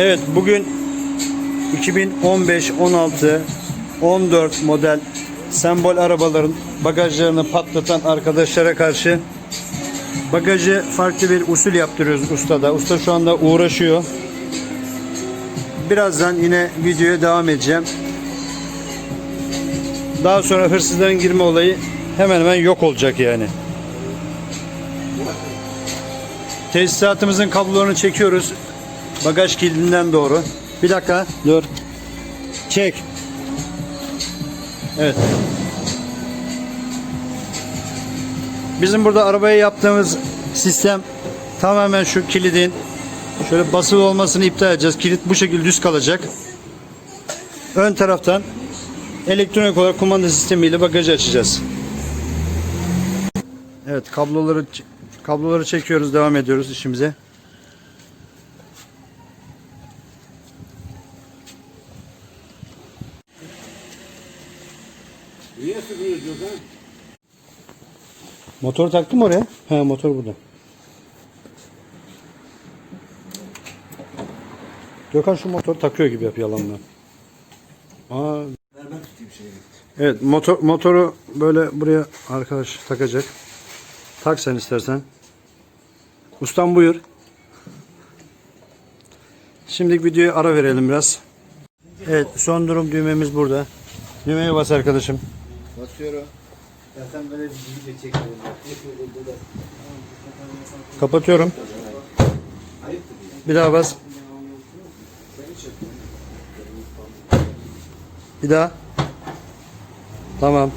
Evet bugün 2015, 16, 14 model sembol arabaların bagajlarını patlatan arkadaşlara karşı bagajı farklı bir usul yaptırıyoruz ustada. Usta şu anda uğraşıyor. Birazdan yine videoya devam edeceğim. Daha sonra hırsızların girme olayı hemen hemen yok olacak yani. Tesisatımızın kablolarını çekiyoruz. Bagaj kilidinden doğru. Bir dakika dur. Çek. Evet. Bizim burada arabaya yaptığımız sistem tamamen şu kilidin şöyle basılı olmasını iptal edeceğiz. Kilit bu şekilde düz kalacak. Ön taraftan elektronik olarak kumanda sistemiyle bagajı açacağız. Evet kabloları kabloları çekiyoruz devam ediyoruz işimize. Niye sıkıyor Gökhan? Motor taktım oraya. Ha motor burada. Gökhan şu motor takıyor gibi yap yalanla. Aa, ben tutayım şeyi. evet motor motoru böyle buraya arkadaş takacak. Tak sen istersen. Ustam buyur. Şimdilik videoya ara verelim biraz. Evet son durum düğmemiz burada. Düğmeye bas arkadaşım. Basıyorum. Ya sen böyle bir video çek. burada. Kapatıyorum. Bir daha bas. Bir daha. Tamam.